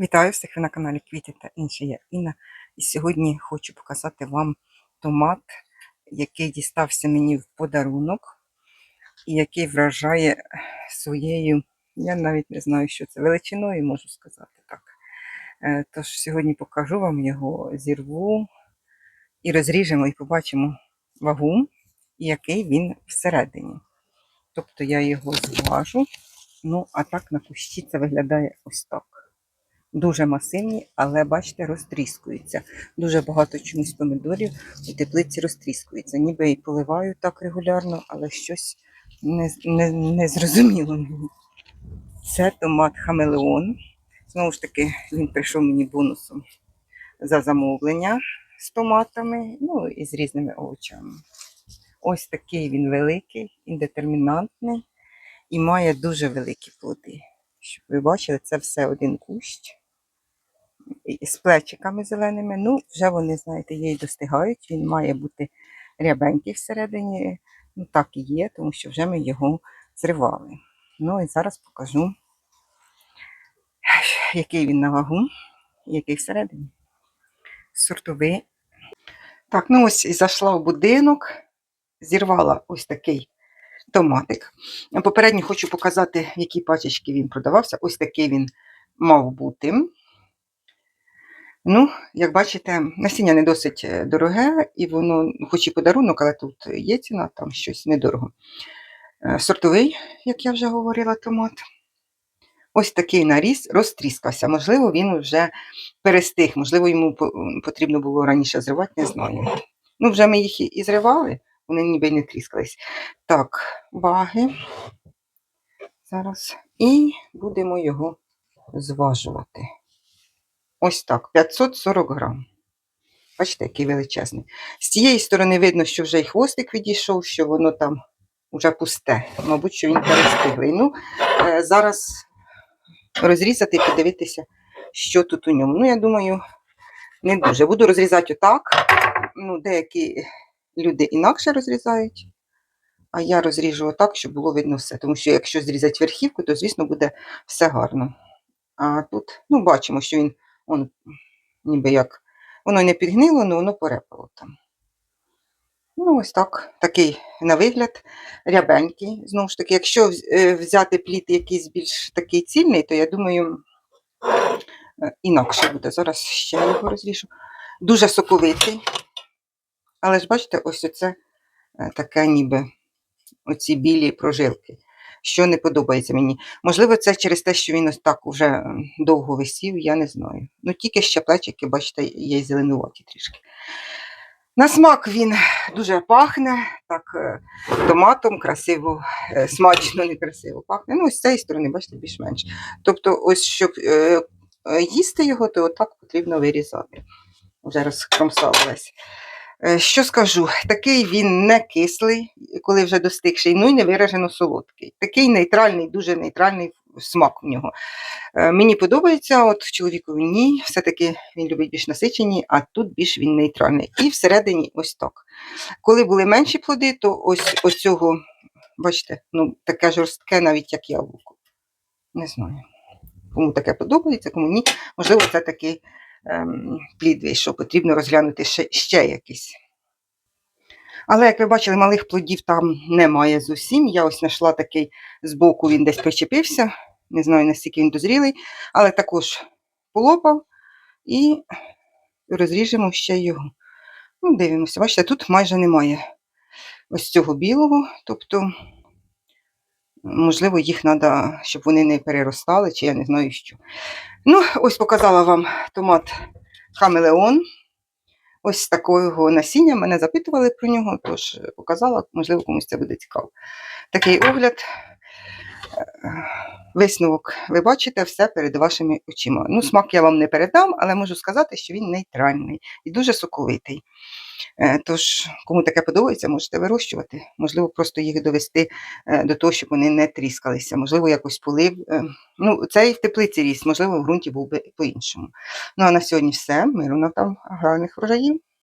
Вітаю всіх на каналі Квіти та інше. Я Інна. І сьогодні хочу показати вам томат, який дістався мені в подарунок, і який вражає своєю, я навіть не знаю, що це, величиною, можу сказати так. Е, Тож сьогодні покажу вам його, зірву і розріжемо, і побачимо вагу, який він всередині. Тобто я його зважу. Ну, а так на кущі це виглядає ось так. Дуже масивні, але бачите, розтріскуються. Дуже багато чомусь помідорів у теплиці розтріскуються. Ніби і поливаю так регулярно, але щось не, не, не зрозуміло мені. Це томат Хамелеон. Знову ж таки, він прийшов мені бонусом за замовлення з томатами, ну і з різними овочами. Ось такий він великий, індетермінантний і має дуже великі плоди. Щоб ви бачили, це все один кущ з плечиками зеленими. Ну, вже вони, знаєте, її достигають. Він має бути рябенький всередині. Ну, так і є, тому що вже ми його зривали. Ну і зараз покажу, який він на вагу, який всередині. Сортовий. Так, ну ось і зайшла в будинок, зірвала ось такий томатик. Попередньо хочу показати, в якій пачечці він продавався. Ось такий він мав бути. Ну, як бачите, насіння не досить е, дороге, і воно, хоч і подарунок, але тут є ціна, там щось недорого. Е, Сортовий, як я вже говорила, томат. Ось такий наріс розтріскався. Можливо, він вже перестиг, можливо, йому потрібно було раніше зривати, не знаю. Ну, вже ми їх і- зривали, вони ніби не тріскались. Так, ваги. Зараз. І будемо його зважувати. Ось так, 540 грам. Бачите, який величезний. З цієї сторони видно, що вже й хвостик відійшов, що воно там вже пусте. Мабуть, що він перестиглий. Ну, е, зараз розрізати і подивитися, що тут у ньому. Ну, я думаю, не дуже. Буду розрізати отак. Ну, деякі люди інакше розрізають. А я розріжу отак, щоб було видно все. Тому що якщо зрізати верхівку, то, звісно, буде все гарно. А тут, ну, бачимо, що він он, ніби як воно не підгнило, але воно порепало там. Ну, ось так, такий на вигляд, рябенький. Знову ж таки, якщо е, взяти плід якийсь більш такий цільний, то я думаю, е, інакше буде. Зараз ще його розріжу. Дуже соковитий. Але ж бачите, ось оце е, таке ніби оці білі прожилки, що не подобається мені. Можливо, це через те, що він ось так уже довго висів, я не знаю. Ну, тільки ще плечики, бачите, є зеленуваті трішки. На смак він дуже пахне, так е, томатом, красиво, е, смачно, не красиво пахне. Ну, з цієї сторони, бачите, більш-менш. Тобто, ось щоб е, їсти його, то отак потрібно вирізати. Вже розкромсалась. Е, Що скажу, такий він не кислий, коли вже достигший, ну і не виражено солодкий. Такий нейтральний, дуже нейтральний смак у нього. Е, Мені подобається, от чоловікові ні, все-таки він любить більш насичені, а тут більш він нейтральний. І всередині ось так. Коли були менші плоди, то ось оцього, бачите, ну таке жорстке, навіть як яблуко. Не знаю. Кому таке подобається, кому ні. Можливо, це такий плід вийшов, потрібно розглянути ще, ще якийсь. Але, як ви бачили, малих плодів там немає зовсім. Я ось знайшла такий збоку, він десь причепився. Не знаю, наскільки він дозрілий, але також полопав і розріжемо ще його. Ну, дивимося, бачите, тут майже немає ось цього білого, тобто, можливо, їх треба, щоб вони не переростали, чи я не знаю що. Ну, ось показала вам томат Хамелеон. Ось такого насіння мене запитували про нього, тож е, показала, можливо, комусь це буде цікаво. Такий огляд, висновок, ви бачите все перед вашими очима. Ну, смак я вам не передам, але можу сказати, що він нейтральний і дуже соковитий. Е, Тож, кому таке подобається, можете вирощувати. Можливо, просто їх довести е, до того, щоб вони не тріскалися. Можливо, якось полив. е, Ну, це і в теплиці ріс, можливо, в ґрунті був би по-іншому. Ну а на сьогодні все. Миру нам там гарних врожаїв.